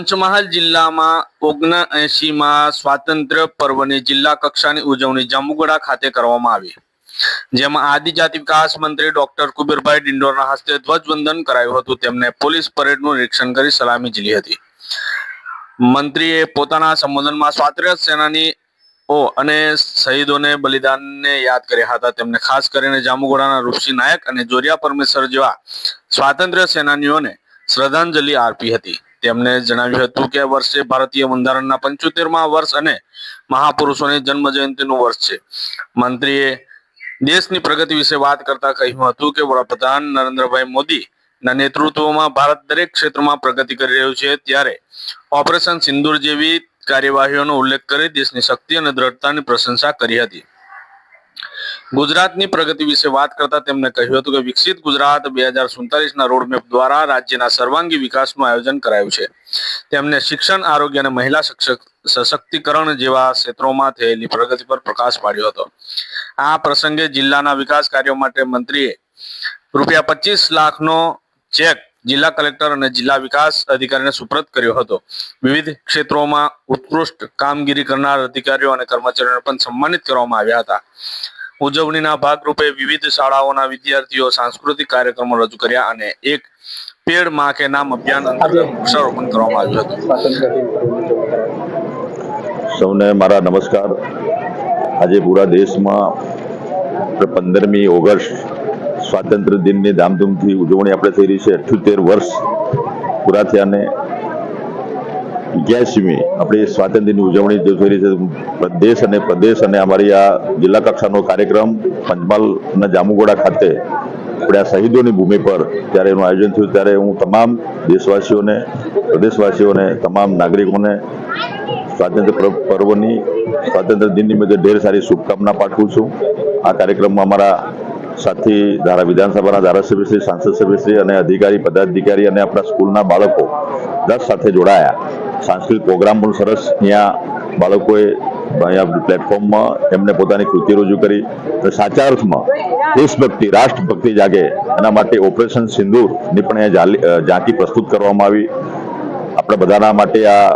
પંચમહાલ જિલ્લામાં ઓગણએંશીમાં સ્વાતંત્ર્ય પર્વની જિલ્લા કક્ષાની ઉજવણી જાંબુગોડા ખાતે કરવામાં આવી. જેમાં આદિજાતિ વિકાસ મંત્રી ડોક્ટર કુબેરભાઈ ડિંડોરના હસ્તે ધ્વજવંદન કરાયું હતું. તેમને પોલીસ પરેડનું નિરીક્ષણ કરી સલામી ઝીલી હતી. મંત્રીએ પોતાના સંબોધનમાં સ્વાતંત્ર્ય સેનાનીઓ અને શહીદોને બલિદાનને યાદ કર્યા હતા. તેમને ખાસ કરીને જાંબુગોડાના રૂપસી નાયક અને જોરિયા પરમેશ્વર જેવા સ્વાતંત્ર્ય સેનાનીઓને શ્રદ્ધાંજલિ આપી હતી. તેમણે જણાવ્યું હતું કે વર્ષે ભારતીય બંધારણના પંચોતેરમાં વર્ષ અને મહાપુરુષોની જન્મ જયંતિનું વર્ષ છે. મંત્રીએ દેશની પ્રગતિ વિશે વાત કરતા કહ્યું હતું કે વડાપ્રધાન નરેન્દ્રભાઈ મોદી ના નેતૃત્વમાં ભારત દરેક ક્ષેત્રમાં પ્રગતિ કરી રહ્યું છે ત્યારે ઓપરેશન સિંદૂર જેવી કાર્યવાહીઓનો ઉલ્લેખ કરી દેશની શક્તિ અને દ્રઢતાની પ્રશંસા કરી હતી. ગુજરાતની પ્રગતિ વિશે વાત કરતા તેમણે કહ્યું હતું કે વિકસિત ગુજરાત બે હજાર સુડતાલીસના રોડમેપ દ્વારા રાજ્યના સર્વાંગી વિકાસનું આયોજન કરાયું છે. તેમણે શિક્ષણ, આરોગ્ય અને મહિલા સશક્તિકરણ જેવા ક્ષેત્રોમાં થયેલી પ્રગતિ પર પ્રકાશ પાડ્યો હતો. આ પ્રસંગે જિલ્લાના વિકાસ કાર્યો માટે મંત્રીએ રૂપિયા પચીસ લાખનો ચેક જિલ્લા કલેક્ટર અને જિલ્લા વિકાસ અધિકારીને સુપ્રત કર્યો હતો. વિવિધ ક્ષેત્રોમાં ઉત્કૃષ્ટ કામગીરી કરનાર અધિકારીઓ અને કર્મચારીઓને પણ સન્માનિત કરવામાં આવ્યા હતા. ઉજવણીના ભાગરૂપે વિવિધ શાળાઓના વિદ્યાર્થીઓ સાંસ્કૃતિક કાર્યક્રમો રજૂ કર્યા અને એક પેડમાં કે નામ અભિયાન અંતર્ગત વૃક્ષારોપણ કરવામાં આવ્યું હતું. સૌને મારા નમસ્કાર. આજે પૂરા દેશમાં પંદરમી ઓગસ્ટ સ્વાતંત્ર્ય દિનની ધામધૂમથી ઉજવણી આપણે થઈ રહી છે. અઠ્યોતેર વર્ષ પૂરા થયાને અગિયાસીમી આપણી સ્વાતંત્ર્ય દિનની ઉજવણી જે થઈ રહી છે દેશ અને પ્રદેશ અને અમારી આ જિલ્લા કક્ષાનો કાર્યક્રમ પંચમહાલના જામુગોડા ખાતે આપણે આ શહીદોની ભૂમિ પર જ્યારે એનું આયોજન થયું, ત્યારે હું તમામ દેશવાસીઓને, પ્રદેશવાસીઓને, તમામ નાગરિકોને સ્વાતંત્ર્ય પર્વની સ્વાતંત્ર્ય દિન નિમિત્તે ઢેર સારી શુભકામના પાઠવું છું. આ કાર્યક્રમમાં અમારા સાથી ધારા વિધાનસભાના ધારાસભ્યશ્રી સાંસદ સભ્યશ્રી અને અધિકારી, પદાધિકારી અને આપણા સ્કૂલના બાળકો દસ સાથે જોડાયા. સાંસ્કૃતિક પ્રોગ્રામ પણ સરસ. ત્યાં બાળકોએ અહીંયા પ્લેટફોર્મમાં એમને પોતાની કૃતિ રજૂ કરી. સાચા અર્થમાં દેશભક્તિ, રાષ્ટ્રભક્તિ જાગે. એના માટે ઓપરેશન સિંદૂરની પણ અહીંયા ઝાંકી પ્રસ્તુત કરવામાં આવી. આપણે બધાના માટે આ